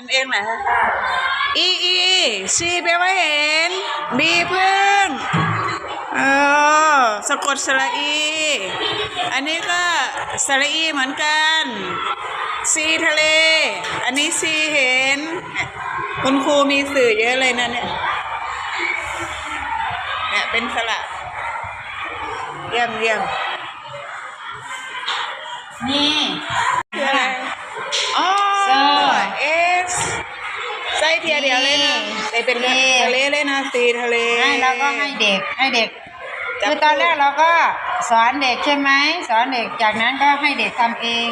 กันเองเหรอฮะอีอีซีแปลว่าเห็นบีพึ่งเออสะกดสระอี อันนี้ก็สระอีเหมือนกันซีทะเล อันนี้ซีเห็น คุณครูมีสื่อเยอะเลยนะเนี่ยเนี่ยเป็นสระเยี่ยมเยี่ยมนี่ ไส้เทียเดียวเลยนะแต่เป็นทะเลทะเลเลยนะสีทะเลให้เราก็ให้เด็กให้เด็กจับคือตอนแรกเราก็สอนเด็กใช่ไหมสอนเด็กจากนั้นก็ให้เด็กทำเอง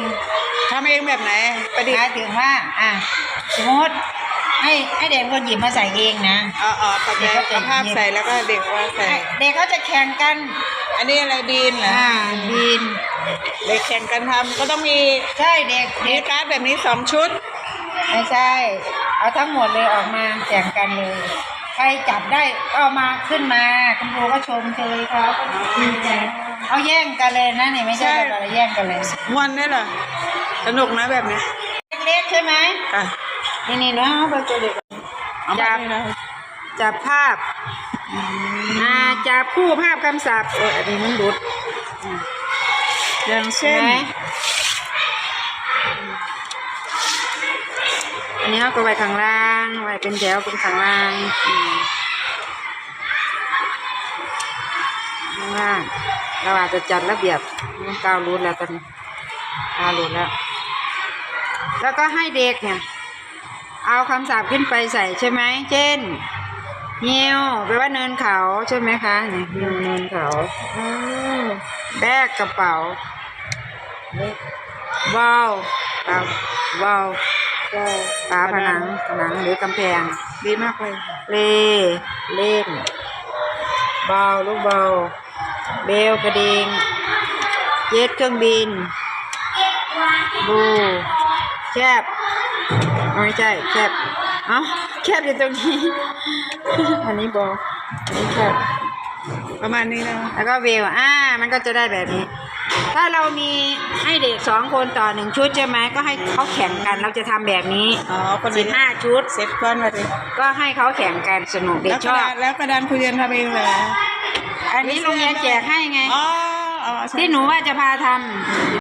ทำเองแบบไหนประดิษหมายฐ์ถึงว่าอะสมมติให้ให้เด็กคนหยิบมาใส่เองนะอ๋ออ๋อเข้าใจเด็กก็จะเอาภาพใส่แล้วก็เด็กว่าใส่ให้เด็กเขาจะแข่งกัน อันนี้อะไรบีนเหรออ่าบิน เด็กแข่งกันทำก็ต้องมีใช่เด็กมีเด็กการ์ดแบบนี้สองชุด ไม่ใช่ เอาทั้งหมดเลยออกมาแข่งกันเลย ใครจับได้ก็เอามาขึ้นมาคุณครูก็ชมเชยเขาก็ดีใจเอาแย่งกันเลยนะนี่ไม่ใช่ใช่แบบอะไรแย่งกันเลยมวนได้เหรอสนุกนะแบบนี้เล็กๆใช่ไหมอะนี่นี่เนาะไปตัวเด็กเอาจัมาบนี่นะจับภาพอ่าจับคู่ภาพคำศัพท์เอออันนี้มันหลุดอย่างใช่เช่น ไหมอั นนี้เขาก็ไว้ข้างล่าง ไว้เป็นแถวเป็นข้างล่างข้างล่างเราอาจจะจัดระเบียบมันกาวรูดแล้วตอนนี้กาวรูดแล้ว แล้วก็ให้เด็กเนี่ยเอาคำศัพท์ขึ้นไปใส่ใช่ไหม เช่นเหี่ยวแปลว่าเนินเขาใช่ไหมคะเนี่ยเหี่ยวเนินเขาอืมแบกกระเป๋าวาล์วครับวาว ฝาผนังผนังหรือกำแพง ดีมากเลย เล เล่น เบาลูกเบา เบลกระดิ่งเจ็ตเครื่องบิน บู แคบไม่ใช่แคบ เอ้า แคบอยู่ตรงนี้ อันนี้บออันนี้แคบ ประมาณนี้นะแล้วก็เวลอ่า มันก็จะได้แบบนี้ ถ้าเรามีให้เด็กสองคนต่อหนึ่งชุดใช่ไหมก็ให้เขาแข่งกันเราจะทำแบบนี้อ๋อคนสินี้บห้าชุดเซ็ตก้อนมาดิก็ให้เขาแข่งกันสนุกเด็กแล้วกชระอบดาษแล้วกระดานคุณเรียนทำเองเหรออันนี้โรงเรียนแจกให้ไงอ๋ออ๋อใช่ที่หนูว่าจะพาทำ